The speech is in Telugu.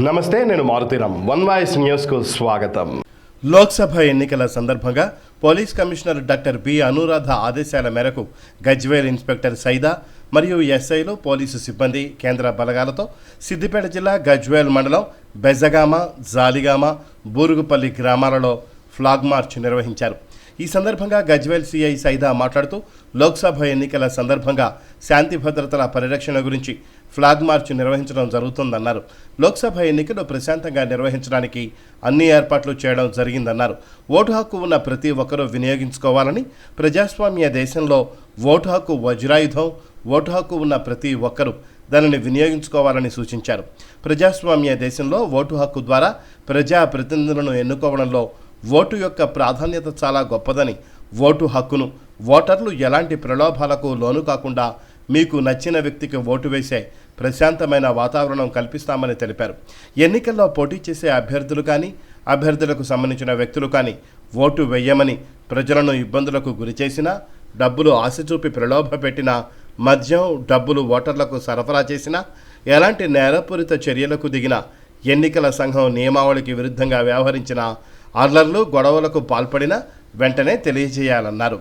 నమస్తే నేను మారుతీరామ్ వన్ వాయిస్ న్యూస్కు స్వాగతం. లోక్సభ ఎన్నికల సందర్భంగా police commissioner doctor B. Anuradha ఆదేశాల మేరకు గజ్వేల్ ఇన్స్పెక్టర్ సైదా మరియు ఎస్ఐలు పోలీసు సిబ్బంది కేంద్ర బలగాలతో సిద్దిపేట జిల్లా గజ్వేల్ మండలం బెజగామ జాలిగామ బూరుగుపల్లి గ్రామాలలో ఫ్లాగ్ మార్చ్ నిర్వహించారు. ఈ సందర్భంగా గజ్వేల్ సిఐ సైదా మాట్లాడుతూ లోక్సభ ఎన్నికల సందర్భంగా శాంతి భద్రతల పరిరక్షణ గురించి ఫ్లాగ్ మార్చ్ నిర్వహించడం జరుగుతుందన్నారు. లోక్సభ ఎన్నికలు ప్రశాంతంగా నిర్వహించడానికి అన్ని ఏర్పాట్లు చేయడం జరిగిందన్నారు. ఓటు హక్కు ఉన్న ప్రతి ఒక్కరూ వినియోగించుకోవాలని ప్రజాస్వామ్య దేశంలో ఓటు హక్కు వజ్రాయుధం ఓటు హక్కు ఉన్న ప్రతి ఒక్కరూ దానిని వినియోగించుకోవాలని సూచించారు. ప్రజాస్వామ్య దేశంలో ఓటు హక్కు ద్వారా ప్రజా ప్రతినిధులను ఎన్నుకోవడంలో ఓటు యొక్క ప్రాధాన్యత చాలా గొప్పదని ఓటు హక్కును ఓటర్లు ఎలాంటి ప్రలోభాలకు లోను కాకుండా మీకు నచ్చిన వ్యక్తికి ఓటు వేసే ప్రశాంతమైన వాతావరణం కల్పిస్తామని తెలిపారు. ఎన్నికల్లో పోటీ చేసే అభ్యర్థులు కానీ అభ్యర్థులకు సంబంధించిన వ్యక్తులు కానీ ఓటు వేయమని ప్రజలను ఇబ్బందులకు గురిచేసినా డబ్బులు ఆశ చూపి ప్రలోభ పెట్టినా మద్యం డబ్బులు ఓటర్లకు సరఫరా చేసినా ఎలాంటి నేరపూరిత చర్యలకు దిగిన ఎన్నికల సంఘం నియమావళికి విరుద్ధంగా వ్యవహరించిన ఆర్లర్లు గొడవలకు పాల్పడినా వెంటనే తెలియజేయాలన్నారు.